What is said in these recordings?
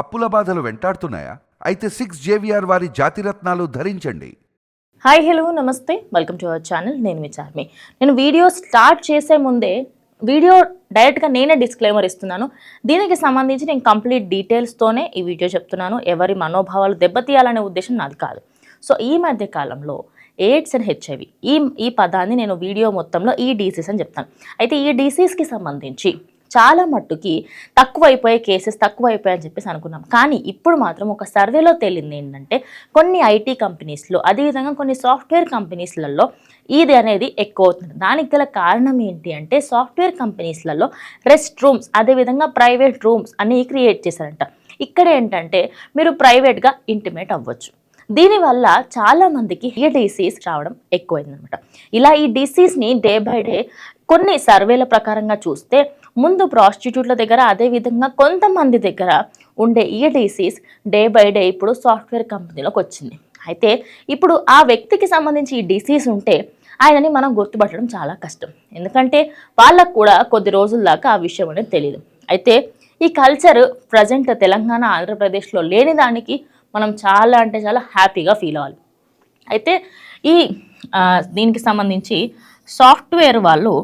అప్పుల బాధలు వెంటాడుతున్నాయా? అయితే సిక్స్ జేవిఆర్ వారి జాతిరత్నాలు ధరించండి. హాయ్ హలో నమస్తే. వెల్కమ్ టు అవర్ ఛానల్ నేను విచార్మి నేను వీడియో స్టార్ట్ చేసే ముందే వీడియో డైరెక్ట్గా నేనే డిస్క్లైమర్ ఇస్తున్నాను. దీనికి సంబంధించి నేను కంప్లీట్ డీటెయిల్స్తోనే ఈ వీడియో చెప్తున్నాను. ఎవరి మనోభావాలు దెబ్బతీయాలనే ఉద్దేశం నాది కాదు. సో ఈ మధ్య కాలంలో ఎయిడ్స్ అండ్ హెచ్ఐవి ఈ ఈ పదాన్ని నేను వీడియో మొత్తంలో ఈ డీసీస్ అని చెప్తాను. అయితే ఈ డీసీస్కి సంబంధించి చాలా మట్టుకి తక్కువైపోయే కేసెస్ తక్కువైపోయాయని చెప్పేసి అనుకున్నాం. కానీ ఇప్పుడు మాత్రం ఒక సర్వేలో తేలింది ఏంటంటే కొన్ని ఐటీ కంపెనీస్లో అదేవిధంగా కొన్ని సాఫ్ట్వేర్ కంపెనీస్లలో ఇది అనేది ఎక్కువ అవుతుంది. దానికి గల కారణం ఏంటి అంటే సాఫ్ట్వేర్ కంపెనీస్లలో రెస్ట్ రూమ్స్ అదేవిధంగా ప్రైవేట్ రూమ్స్ అని క్రియేట్ చేశారంట. ఇక్కడ ఏంటంటే మీరు ప్రైవేట్గా ఇంటిమేట్ అవ్వచ్చు. దీనివల్ల చాలా మందికి ఈ డిసీజ్ రావడం ఎక్కువైందనమాట. ఇలా ఈ డిసీజ్ని డే బై డే కొన్ని సర్వేల ప్రకారంగా చూస్తే ముందు ప్రాస్టిట్యూట్ల దగ్గర అదేవిధంగా కొంతమంది దగ్గర ఉండే ఈ డిసీజ్ డే బై డే ఇప్పుడు సాఫ్ట్వేర్ కంపెనీలోకి వచ్చింది. అయితే ఇప్పుడు ఆ వ్యక్తికి సంబంధించి ఈ డిసీజ్ ఉంటే ఆయనని మనం గుర్తుపట్టడం చాలా కష్టం. ఎందుకంటే వాళ్ళకు కూడా కొద్ది రోజుల దాకా ఆ విషయం అనేది తెలియదు అయితే ఈ కల్చర్ ప్రజెంట్ తెలంగాణ ఆంధ్రప్రదేశ్లో లేని దానికి మనం చాలా అంటే చాలా హ్యాపీగా ఫీల్ అవ్వాలి. అయితే ఈ దీనికి సంబంధించి సాఫ్ట్వేర్ వాళ్ళు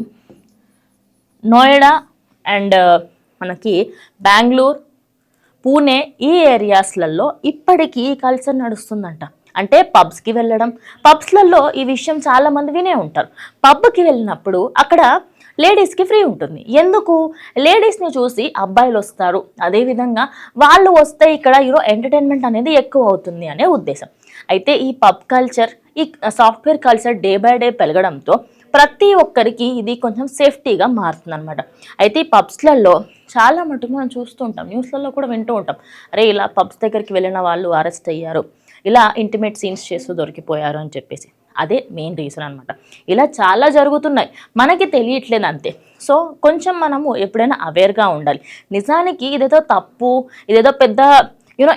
నోయిడా అండ్ uh, మనకి బెంగళూరు పూణే ఈ ఏరియాస్లలో ఇప్పటికీ ఈ కల్చర్ నడుస్తుందంట. అంటే పబ్స్కి వెళ్ళడం. పబ్స్లలో ఈ విషయం చాలామంది వినే ఉంటారు. పబ్కి వెళ్ళినప్పుడు అక్కడ లేడీస్కి ఫ్రీ ఉంటుంది. ఎందుకు? లేడీస్ని చూసి అబ్బాయిలు వస్తారు. అదేవిధంగా వాళ్ళు వస్తే ఇక్కడ ఈరో ఎంటర్టైన్మెంట్ అనేది ఎక్కువ అవుతుంది అనే ఉద్దేశం. అయితే ఈ పబ్ కల్చర్ ఈ software culture day by day పెరగడంతో ప్రతి ఒక్కరికి ఇది కొంచెం సేఫ్టీగా మారుతుంది అనమాట అయితే ఈ పబ్స్లలో చాలా మటుకు మనం చూస్తూ ఉంటాం న్యూస్లలో కూడా వింటూ ఉంటాం. అరే ఇలా పబ్స్ దగ్గరికి వెళ్ళిన వాళ్ళు అరెస్ట్ అయ్యారు ఇలా ఇంటిమేట్ సీన్స్ చేస్తూ దొరికిపోయారు అని చెప్పేసి. అదే మెయిన్ రీజన్ అనమాట ఇలా చాలా జరుగుతున్నాయి మనకి తెలియట్లేదు అంతే. సో కొంచెం మనము ఎప్పుడైనా అవేర్గా ఉండాలి. నిజానికి ఇదేదో తప్పు ఇదేదో పెద్ద you know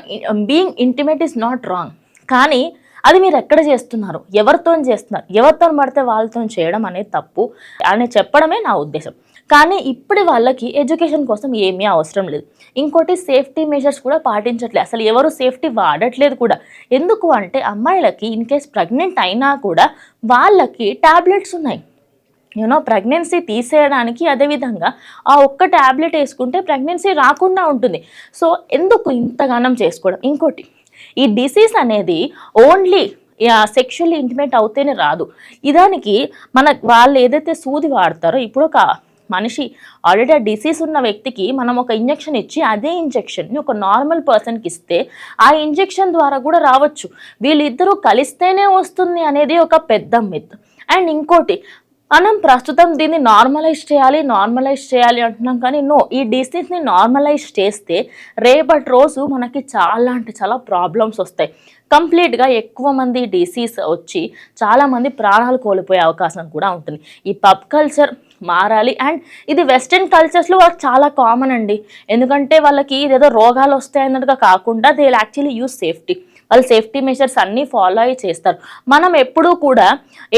being intimate is not wrong కానీ అది మీరు ఎక్కడ చేస్తున్నారు? ఎవరితో చేస్తున్నారు? ఎవరితో పడితే వాళ్ళతో చేయడం అనేది తప్పు అని చెప్పడమే నా ఉద్దేశం. కానీ ఇప్పుడు వాళ్ళకి ఎడ్యుకేషన్ కోసం ఏమీ అవసరం లేదు. ఇంకోటి సేఫ్టీ మెజర్స్ కూడా పాటించట్లేదు. అసలు ఎవరు సేఫ్టీ వాడట్లేదు కూడా. ఎందుకు అంటే అమ్మాయిలకి ఇన్ కేస్ ప్రెగ్నెంట్ అయినా కూడా వాళ్ళకి ట్యాబ్లెట్స్ ఉన్నాయి. యూనో ప్రెగ్నెన్సీ తీసేయడానికి అదేవిధంగా ఆ ఒక్క ట్యాబ్లెట్ వేసుకుంటే ప్రెగ్నెన్సీ రాకుండా ఉంటుంది. సో ఎందుకు ఇంతగానం చేసుకోవడం? ఇంకోటి ఈ డిసీజ్ అనేది ఓన్లీ సెక్షువల్లీ ఇంటిమేట్ అవుతేనే రాదు. ఇదానికి మన వాళ్ళు ఏదైతే సూది వాడతారో ఇప్పుడు ఒక మనిషి ఆల్రెడీ ఆ డిసీజ్ ఉన్న వ్యక్తికి మనం ఒక ఇంజెక్షన్ ఇచ్చి అదే ఇంజెక్షన్ని ఒక నార్మల్ పర్సన్కి ఇస్తే ఆ ఇంజెక్షన్ ద్వారా కూడా రావచ్చు. వీళ్ళిద్దరూ కలిస్తేనే వస్తుంది అనేది ఒక పెద్ద మిత్ అండ్ ఇంకోటి మనం ప్రస్తుతం దీన్ని నార్మలైజ్ చేయాలి నార్మలైజ్ చేయాలి అంటున్నాం కానీ నో ఈ డిసీజ్ని నార్మలైజ్ చేస్తే రేపటి రోజు మనకి చాలా అంటే చాలా ప్రాబ్లమ్స్ వస్తాయి. కంప్లీట్గా ఎక్కువ మంది డిసీజ్ వచ్చి చాలామంది ప్రాణాలు కోల్పోయే అవకాశం కూడా ఉంటుంది. ఈ పబ్ కల్చర్ మారాలి అండ్ ఇది వెస్ట్రన్ కల్చర్స్లో వాళ్ళకి చాలా కామన్ అండి. ఎందుకంటే వాళ్ళకి ఇదేదో రోగాలు వస్తాయి అన్నట్టుగా కాకుండా దే యాక్చువల్లీ యూస్ సేఫ్టీ. వాళ్ళు సేఫ్టీ మెషర్స్ అన్నీ ఫాలో అయ్యి చేస్తారు. మనం ఎప్పుడూ కూడా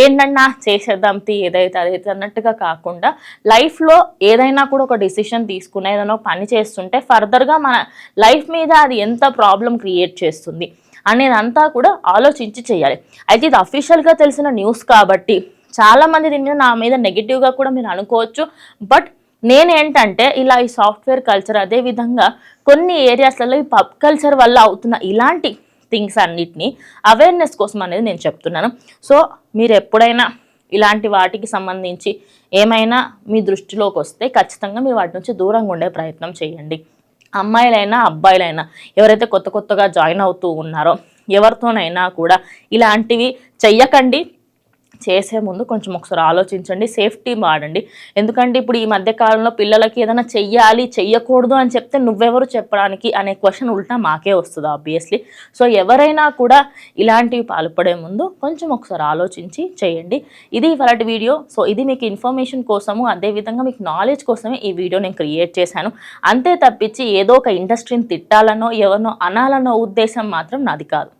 ఏంటన్నా చేసేద్దాం తీ ఏదైతే అదైతే అన్నట్టుగా కాకుండా లైఫ్లో ఏదైనా కూడా ఒక డిసిషన్ తీసుకునే ఏదైనా పని చేస్తుంటే ఫర్దర్గా మన లైఫ్ మీద అది ఎంత ప్రాబ్లం క్రియేట్ చేస్తుంది అనేదంతా కూడా ఆలోచించి చేయాలి. అయితే ఇది అఫీషియల్గా తెలిసిన న్యూస్ కాబట్టి చాలామంది దీని మీద నా మీద నెగిటివ్గా కూడా మీరు అనుకోవచ్చు. బట్ నేనేంటంటే ఇలా ఈ సాఫ్ట్వేర్ కల్చర్ అదే విధంగా కొన్ని ఏరియాస్లలో ఈ పబ్ కల్చర్ వల్ల అవుతున్న ఇలాంటి థింగ్స్ అన్నిటినీ అవేర్నెస్ కోసం అనేది నేను చెప్తున్నాను. సో మీరు ఎప్పుడైనా ఇలాంటి వాటికి సంబంధించి ఏమైనా మీ దృష్టిలోకి వస్తే ఖచ్చితంగా మీరు వాటి నుంచి దూరంగా ఉండే ప్రయత్నం చేయండి. అమ్మాయిలైనా అబ్బాయిలైనా ఎవరైతే కొత్త కొత్తగా జాయిన్ అవుతూ ఉన్నారో ఎవరితోనైనా కూడా ఇలాంటివి చెయ్యకండి. చేసే ముందు కొంచెం ఒకసారి ఆలోచించండి సేఫ్టీ వాడండి. ఎందుకంటే ఇప్పుడు ఈ మధ్య కాలంలో పిల్లలకి ఏదైనా చెయ్యాలి చెయ్యకూడదు అని చెప్తే నువ్వెవరు చెప్పడానికి అనే క్వశ్చన్ ఉల్టా మాకే వస్తుంది ఆబ్వియస్లీ సో ఎవరైనా కూడా ఇలాంటివి పాల్పడే ముందు కొంచెం ఒకసారి ఆలోచించి చేయండి. ఇది ఇవాళ వీడియో. సో ఇది మీకు ఇన్ఫర్మేషన్ కోసము అదేవిధంగా మీకు నాలెడ్జ్ కోసమే ఈ వీడియో నేను క్రియేట్ చేశాను. అంతే తప్పించి ఏదో ఒక ఇండస్ట్రీని తిట్టాలనో ఎవరినో అనాలనో ఉద్దేశం మాత్రం నాది కాదు.